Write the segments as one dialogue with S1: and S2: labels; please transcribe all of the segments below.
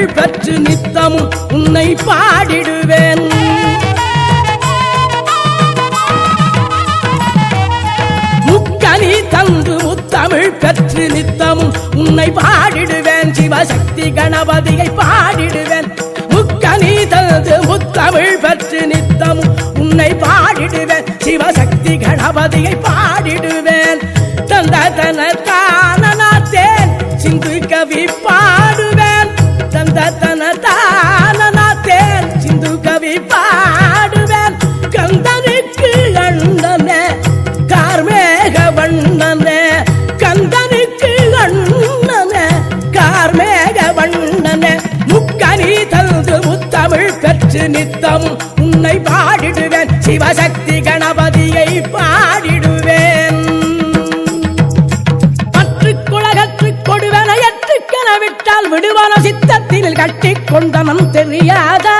S1: புகழ் பெற்று நித்தமும் உன்னை பாடிடுவேன். முக்கனி தந்து முத்தமிழ் பெற்று நித்தமும் உன்னை பாடிடுவேன். சிவசக்தி கணபதியை பாடிடுவேன். முக்கனி தந்து முத்தமிழ் பெற்று நித்தமும் உன்னை பாடிடுவேன். சிவசக்தி கணபதியை பாடிடுவேன். தந்த தன முத்தமிழ் பெற்று நித்தம் உன்னை பாடிடுவேன். சிவசக்தி கணபதியை பாடிடுவேன். பற்று குலகற்று கொடுவன எற்றுக்கென விட்டால் விடுவன சித்தத்தில் கட்டி கொண்டனம் தெரியாதா?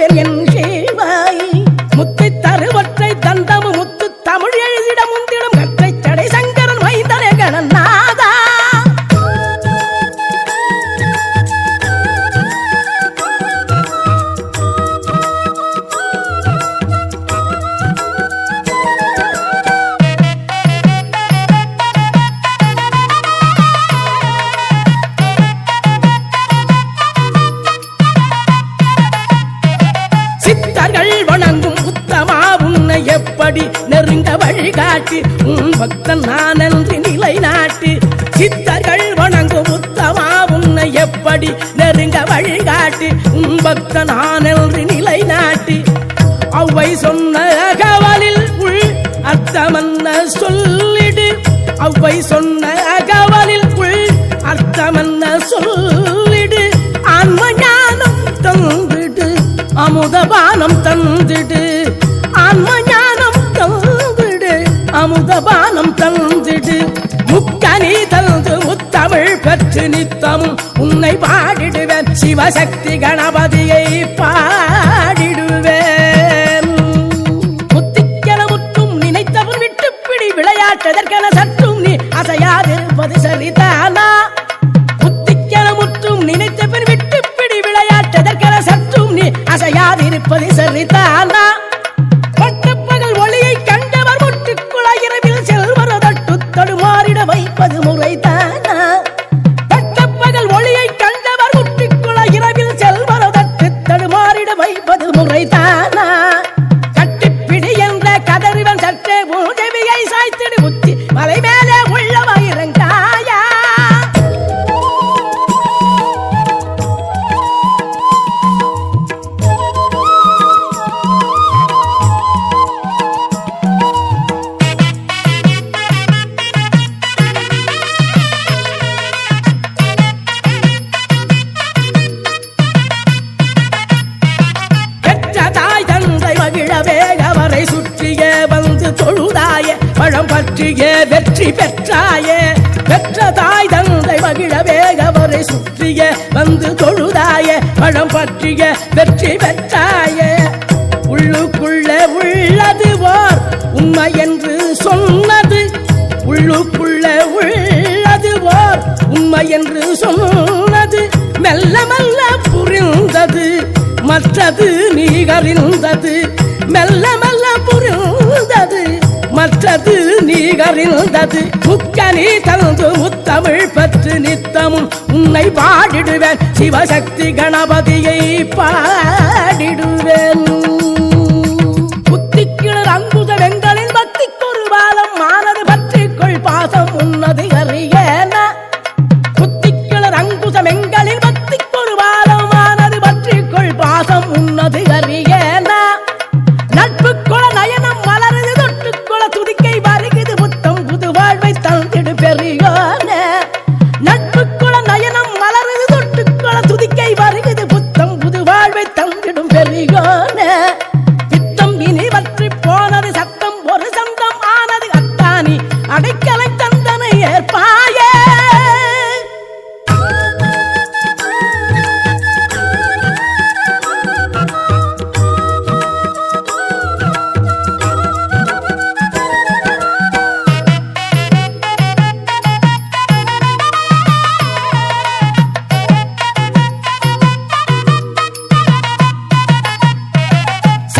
S1: நான் சொல்லுவேன் என் படி நெருங்க வழிகாட்டி. உன் பக்தன் நான் என்று நிலைநாட்டி. சித்தர்கள் வணங்கும் உத்தமா உன்னை எப்படி நெருங்க வழிகாட்டி. உன் பக்தன் நான் என்று நிலைநாட்டி. அவை சொன்ன அகவலில் உள் அர்த்தமன்ன சொல்லிடு. அவை சொன்ன அகவலில் உள் அர்த்தமன்ன சொல்லிடு. ஆன்ம ஞானம் தந்துடு. அமுதபானம் தந்து தந்திடு. முக்கனி தந்து முத்தமிழ் பெற்று நித்தமும் உன்னை பாடிடுவேன். சிவசக்தி கணபதியை பாடிடுவேன். முத்திக்கென முற்றும் நினைத்தவன் விட்டு பிடி விளையாட்டதற்கென சற்றும் நீ அசையாதிருப்பது சரிதானா? புத்திக்கென முற்றும் நினைத்த விட்டு பிடி விளையாட்டதற்கென சற்றும் நீ அசையாதிருப்பது சரிதானா? வந்து தொழுதாய பழம் பற்றியே வெற்றி பெற்றாயே. பெற்ற தாய் தந்தை மகிழவே அவரை சுற்றிய வந்து தொழுதாய. பழம் பற்றிய வெற்றி பெற்றாயே. உள்ளுக்குள்ளே உள்ளது ஓர் உண்மை என்று சொன்னது. உள்ளுக்குள்ளே உள்ளது ஓர் உண்மை என்று சொன்னது. மெல்ல மெல்ல புரிந்தது மற்றது நீகறிந்தது மெல்ல மெல்ல நீகறிந்தது முக்கனி தந்து முத்தமிழ் பற்று நித்தமும் உன்னை பாடிடுவேன். சிவசக்தி கணபதியை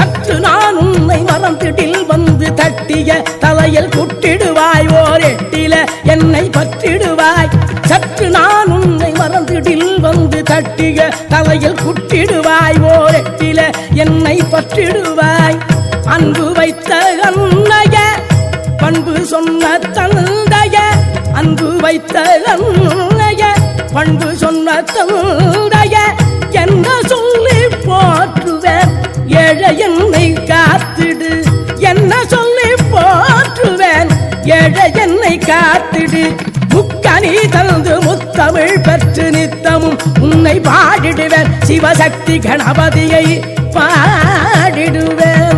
S1: சற்று நான் உன்னை மறந்திடில் வந்து தட்டிய தலையில் குட்டிடுவாய் ஓர் எட்டில என்னை பற்றிடுவாய். சற்று நான் உன்னை மறந்திடில் வந்து தட்டிய தலையில் குட்டிடுவாய் ஓர் எட்டில என்னை பற்றிடுவாய். அன்பு வைத்த அன்னைய பண்பு சொன்ன தந்தைய அன்பு வைத்த அன்னைய பண்பு சொன்ன தந்தைய என்ன சொல்லி போற்றுவேன் என்னை காத்திடு. என்ன சொல்லி போற்றுவேன்? ஏழை என்னை காத்திடு. முக்கனி தந்து முத்தமிழ் பெற்று நித்தமும் உன்னை பாடிடுவேன். சிவசக்தி கணபதியை பாடிடுவேன்.